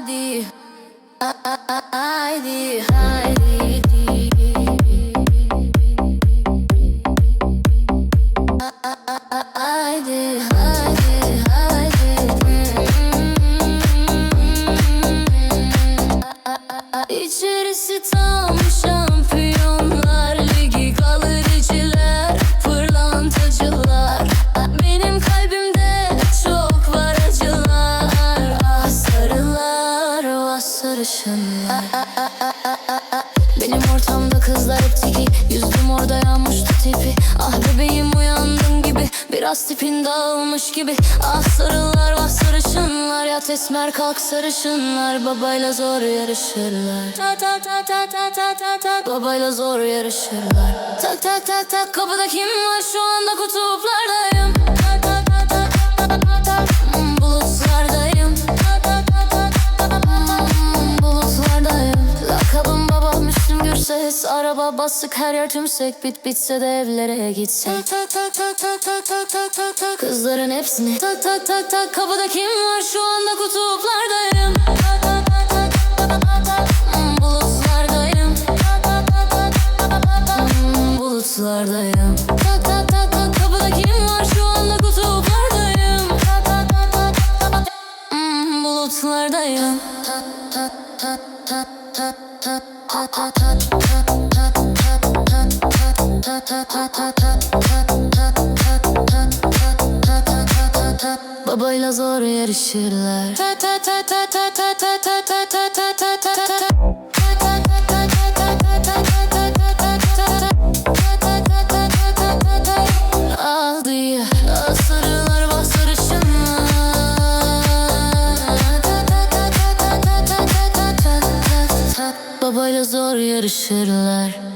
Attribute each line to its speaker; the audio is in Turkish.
Speaker 1: Haydi İçerisi tam Benim ortamda kızlar hep Yüzdüm orada yanmıştı tipi. Ah bebeğim uyandın gibi. Biraz tipin dağılmış gibi. Ah sarılar vah sarışınlar. Yat esmer kalk sarışınlar. Babayla zor yarışırlar. Ta ta ta ta ta ta ta ta. Babayla zor yarışırlar. Tak tak tak tak. Kapıda kim var? Şu anda kutuplardayım Gürses Araba bastık her yer tümsek Bit bitse de evlere gitsek Tak tak tak tak tak tak tak tak tak Kızların hepsini Tak tak tak tak Kapıda kim var şu anda kutuplardayım Tak tak tak tak tak tak tak Hmm, Bulutlardayım Tak tak tak tak tak tak tak Hmm, Bulutlardayım Tak tak tak tak Kapıda kim var şu anda kutuplardayım Tak tak tak tak tak tak Hmm, Bulutlardayım Babayla zor yarışırlar karışırlar